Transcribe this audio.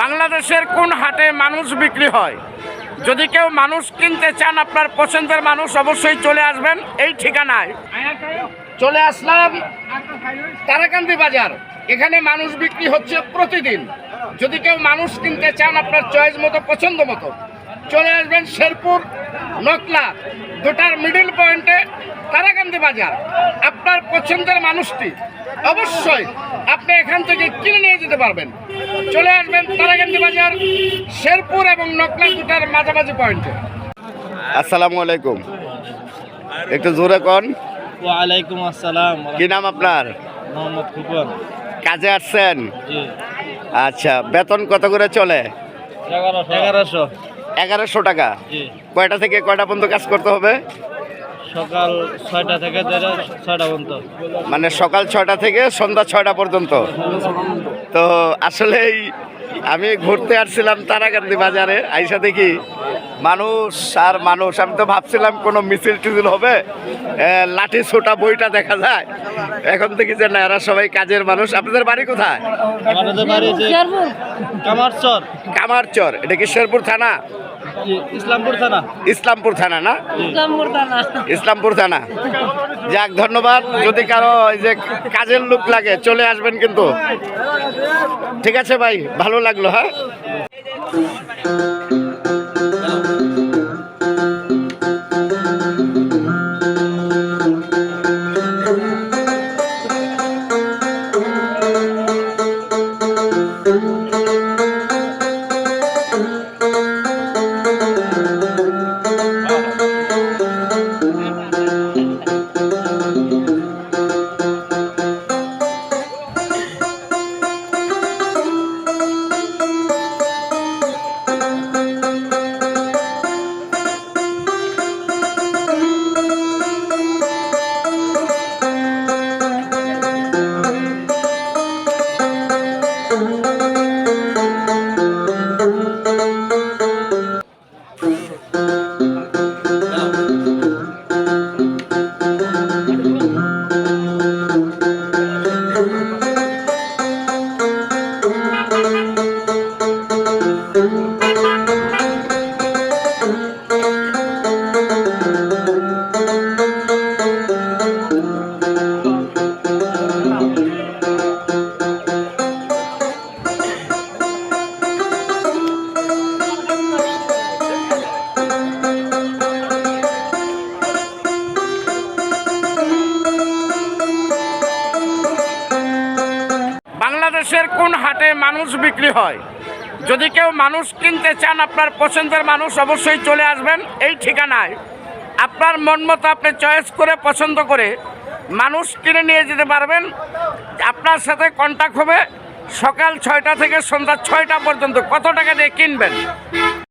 বাংলাদেশের কোন হাটে মানুষ বিক্রি হয়? যদি কেউ মানুষ কিনতে চান, আপনার পছন্দের মানুষ অবশ্যই চলে আসবেন। এই ঠিকানায়। চলে আসলাম তারাকান্দি বাজার। এখানে মানুষ বিক্রি হচ্ছে প্রতিদিন। যদি কেউ মানুষ কিনতে চান, আপনার চয়েস মতো, পছন্দ মতো, চলে আসবেন শেরপুর, নকলা, দুটার মিডিল পয়েন্টে তারাকান্দি বাজার। আপনার পছন্দের মানুষটি অবশ্যই আপনি এখান থেকে কিনে নিয়ে যেতে পারবেন। চলে আসবেন তারাকান্দি বাজার শেরপুর এবং নকলা দুটার মাঝামাঝি পয়েন্টে আসসালামু আলাইকুম। একটু জোরে কন। ওয়ালাইকুম আসসালাম। কি নাম আপনার? মোহাম্মদ ফুকন। কাজে আসছেন? জি। আচ্ছা বেতন কত করে চলে? এগারোশো। এগারোশো টাকা। কয়টা থেকে কয়টা পর্যন্ত কাজ করতে হবে? সকাল ছয়টা থেকে ছয়টা পর্যন্ত। মানে সকাল ছয়টা থেকে সন্ধ্যা ছয়টা পর্যন্ত। তো আসলেই আমি ঘুরতে আসছিলাম তারাকান্দি বাজারে আইসা দেখি মানুষ আর মানুষ। আমি তো ভাবছিলাম কোনো মিছিল টিছিল হবে লাঠি ছোটা বইটা দেখা যায়। এখন দেখি যে না এরা সবাই কাজের মানুষ। আপনাদের বাড়ি কোথায়? কামারচর। কামারচর এটা কি শেরপুর থানা? ইসলামপুর থানা। ইসলামপুর থানা না? ইসলামপুর থানা। ইসলামপুর থানা। যাক ধন্যবাদ। যদি কারও এই যে কাজের লোক লাগে চলে আসবেন কিন্তু। ঠিক আছে ভাই ভালো লাগল হ্যাঁ? বাংলাদেশের কোন হাটে মানুষ বিক্রি হয়? যদি কেউ মানুষ কিনতে চান, আপনার পছন্দের মানুষ অবশ্যই চলে আসবেন এই ঠিকানায়। আপনার মন মতো আপনি চয়েস করে, পছন্দ করে মানুষ কিনে নিয়ে যেতে পারবেন। আপনার সাথে কন্ট্যাক্ট হবে সকাল ছয়টা থেকে সন্ধ্যা ছয়টা পর্যন্ত। কত টাকা দিয়ে কিনবেন?